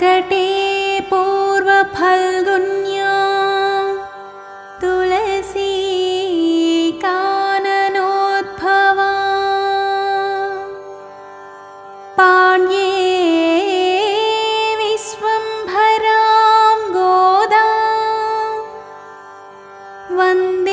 कर्कटे पूर्वफल्गुन्या तुलसी काननोद्भवा। पाण्ये विश्वम्भरां गोदा। वन्दे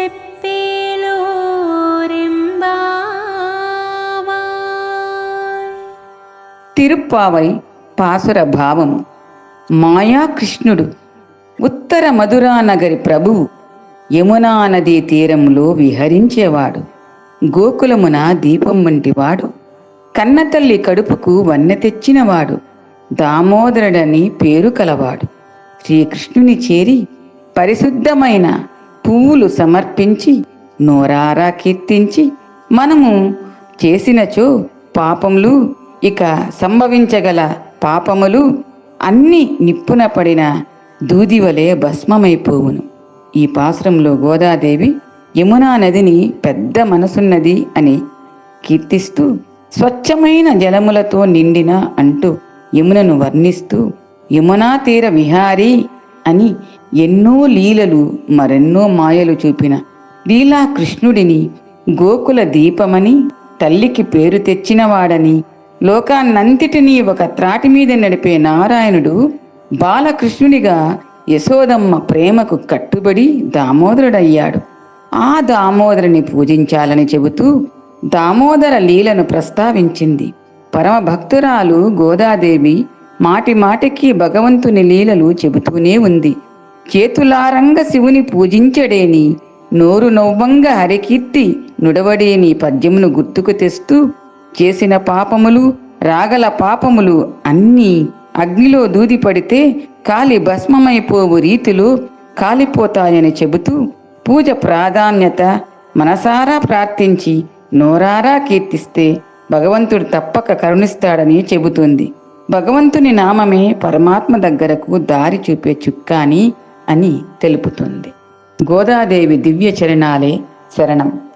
செப்பேலோரெம்பாவாய் తిరుప్పావై పాసుర భావము మాయాకృష్ణుడు ఉత్తర మధురానగరి ప్రభువు యమునా నదీ తీరంలో విహరించేవాడు గోకులమున దీపం వంటివాడు కన్నతల్లి కడుపుకు వన్నె తెచ్చినవాడు దామోదరుడని పేరు కలవాడు శ్రీకృష్ణుని చేరి పరిశుద్ధమైన పువ్వులు సమర్పించి నోరారా కీర్తించి మనము చేసినచో పాపములు ఇక సంభవించగల పాపములు అన్ని నిప్పున పడిన దూదివలే భస్మమైపోవును. ఈ పాశ్రంలో గోదాదేవి యమునా నదిని పెద్ద మనసున్నది అని కీర్తిస్తూ స్వచ్ఛమైన జలములతో నిండిన అంటూ యమునను వర్ణిస్తూ యమునా తీర విహారీ అని ఎన్నో లీలలు మరెన్నో మాయలు చూపిన లీలా కృష్ణుడిని గోకుల దీపమని తల్లికి పేరు తెచ్చినవాడని లోకాన్నంతటినీ ఒక త్రాటి మీద నడిపే నారాయణుడు బాలకృష్ణునిగా యశోదమ్మ ప్రేమకు కట్టుబడి దామోదరుడయ్యాడు. ఆ దామోదరుని పూజించాలని చెబుతూ దామోదర లీలను ప్రస్తావించింది. పరమభక్తురాలు గోదాదేవి మాటి మాటికి భగవంతుని లీలలు చెబుతూనే ఉంది. చేతులారంగ శివుని పూజించడేని నోరు నవ్వంగ హరికీర్తి నుడవడేని పద్యమును గుర్తుకు తెస్తూ చేసిన పాపములు రాగల పాపములు అన్నీ అగ్నిలో దూది పడితే కాలి భస్మమైపోవు రీతిలో కాలిపోతాయని చెబుతూ పూజ ప్రాధాన్యత మనసారా ప్రార్థించి నోరారా కీర్తిస్తే భగవంతుడు తప్పక కరుణిస్తాడని చెబుతుంది. భగవంతుని నామమే పరమాత్మ దగ్గరకు దారి చూపే చుక్కాని అని తెలుపుతుంది. గోదాదేవి దివ్య చరణాలే శరణం.